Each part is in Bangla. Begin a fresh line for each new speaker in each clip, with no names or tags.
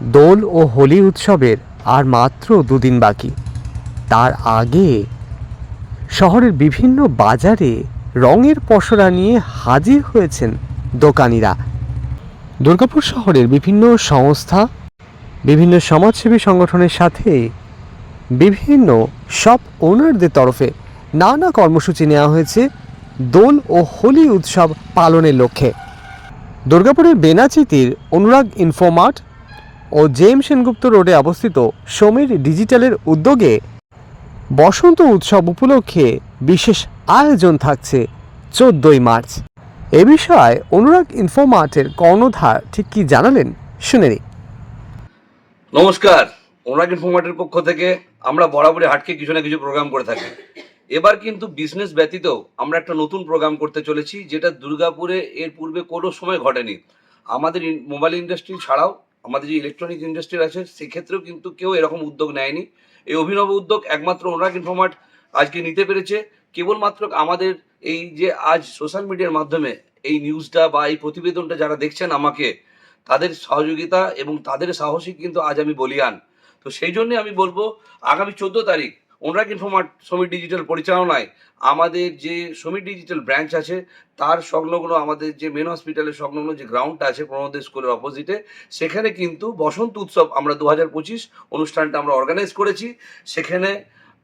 দোল ও হোলি উৎসবের আর মাত্র দুদিন বাকি। তার আগে শহরের বিভিন্ন বাজারে রঙের পসরা নিয়ে হাজির হয়েছেন দোকানিরা। দুর্গাপুর শহরের বিভিন্ন সংস্থা, বিভিন্ন সমাজসেবী সংগঠনের সাথে বিভিন্ন শপ ওনারদের তরফে নানা কর্মসূচি নেওয়া হয়েছে দোল ও হোলি উৎসব পালনের লক্ষ্যে। দুর্গাপুরের বেনাচিতির অনুরাগ ইনফোমার্ট ও জেম সেনগুপ্ত রোডে অবস্থিত সমীর ডিজিটালের উদ্যোগে বসন্ত উৎসব উপলক্ষে বিশেষ আয়োজন থাকছে চোদ্দই মার্চ। এ বিষয়ে অনুরাগ ইনফোমার্টের কর্ণধার ঠিক কি জানালেন, শুনে
নমস্কার, অনুরাগ ইনফরমেটের পক্ষ থেকে আমরা বরাবরই হাটকে কিছু না কিছু প্রোগ্রাম করে থাকি। এবার কিন্তু বিজনেস ব্যতীত আমরা একটা নতুন প্রোগ্রাম করতে চলেছি, যেটা দুর্গাপুরে এর পূর্বে কোনো সময় ঘটেনি। আমাদের মোবাইল ইন্ডাস্ট্রি ছাড়াও আমাদের যে ইলেকট্রনিক ইন্ডাস্ট্রি আছে, সেক্ষেত্রেও কিন্তু কেউ এরকম উদ্যোগ নেয়নি। এই অভিনব উদ্যোগ একমাত্র অনুরাগ ইনফরমার্ট আজকে নিতে পেরেছে। কেবলমাত্র আমাদের এই যে আজ সোশ্যাল মিডিয়ার মাধ্যমে এই নিউজটা বা এই প্রতিবেদনটা যারা দেখছেন আমাকে, তাদের সহযোগিতা এবং তাদের সাহসী কিন্তু আজ আমি বলিয়ান। তো সেই জন্য আমি বলব, আগামী চোদ্দ তারিখ অনুরাগ ইনফোমার্ট শ্রমিক ডিজিটাল পরিচালনায় আমাদের যে শ্রমিক ডিজিটাল ব্রাঞ্চ আছে, তার সংলগ্ন আমাদের যে মেন হসপিটালের সংলগ্ন যে গ্রাউন্ডটা আছে প্রণোদয় স্কুলের অপোজিটে সেখানে কিন্তু বসন্ত উৎসব আমরা দু হাজার পঁচিশ অনুষ্ঠানটা আমরা অর্গানাইজ করেছি। সেখানে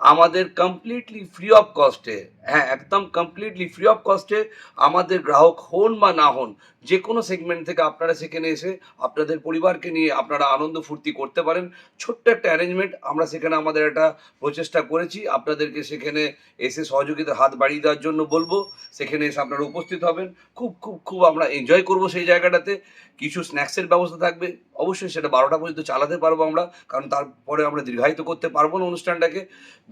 আমাদের কমপ্লিটলি ফ্রি অফ কস্টে হ্যাঁ একদম কমপ্লিটলি ফ্রি অফ কস্টে আমাদের গ্রাহক হন বা না হন যে কোনো সেগমেন্ট থেকে আপনারা সেখানে এসে আপনাদের পরিবারকে নিয়ে আপনারা আনন্দ ফুর্তি করতে পারেন। ছোট্ট একটা অ্যারেঞ্জমেন্ট আমরা সেখানে আমাদের একটা প্রচেষ্টা করেছি। আপনাদেরকে সেখানে এসে সহযোগিতার হাত বাড়িয়ে দেওয়ার জন্য বলব। সেখানে এসে আপনারা উপস্থিত হবেন। খুব খুব খুব আমরা এনজয় করব সেই জায়গাটাতে। কিছু স্ন্যাক্সের ব্যবস্থা থাকবে। অবশ্যই সেটা বারোটা পর্যন্ত চালাতে পারব আমরা, কারণ তারপরে আমরা দীর্ঘায়িত করতে পারব না অনুষ্ঠানটাকে।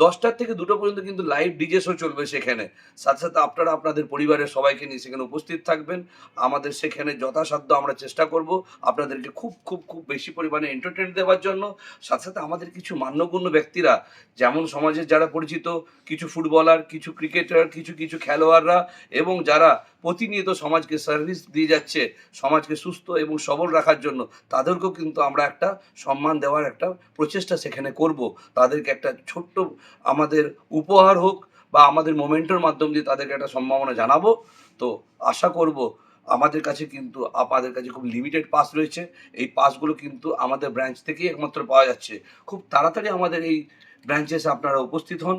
দশটার থেকে দুটো পর্যন্ত কিন্তু লাইভ ডিজে শো চলবে সেখানে। সাথে সাথে আপনারা আপনাদের পরিবারের সবাইকে নিয়ে সেখানে উপস্থিত থাকবেন। আমাদের সেখানে যথাসাধ্য আমরা চেষ্টা করব আপনাদেরকে খুব খুব খুব বেশি পরিমাণে এন্টারটেন দেওয়ার জন্য। সাথে সাথে আমাদের কিছু মান্যগণ্য ব্যক্তিরা, যেমন সমাজের যারা পরিচিত, কিছু ফুটবলার কিছু ক্রিকেটার কিছু কিছু খেলোয়াড়রা এবং যারা প্রতিনিয়ত সমাজকে সার্ভিস দিয়ে যাচ্ছে, সমাজকে সুস্থ এবং সবল রাখার জন্য। তাদেরকেও কিন্তু আমরা একটা সম্মান দেওয়ার একটা প্রচেষ্টা সেখানে করব। তাদেরকে একটা ছোট্ট আমাদের উপহার হোক বা আমাদের মোমেন্টের মাধ্যম দিয়ে তাদেরকে একটা সম্ভাবনা জানাব। তো আশা করব আমাদের কাছে কিন্তু আপনাদের কাছে খুব লিমিটেড পাস রয়েছে। এই পাসগুলো কিন্তু আমাদের ব্রাঞ্চ থেকেই একমাত্র পাওয়া যাচ্ছে। খুব তাড়াতাড়ি আমাদের এই ব্রাঞ্চে এসে আপনারা উপস্থিত হন।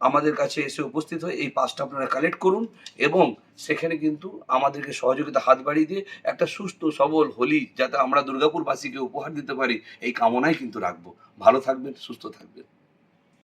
আমাদের কাছে এসে উপস্থিত হয়ে এই পাসটা আপনারা কালেক্ট করুন এবং সেখানে কিন্তু আমাদেরকে সহযোগিতা হাত বাড়িয়ে দিয়ে একটা সুস্থ, সবল, হোলি যাতে আমরা দুর্গাপুরবাসীকে উপহার দিতে পারি, এই কামনাই কিন্তু রাখব। ভালো থাকবেন, সুস্থ থাকবেন।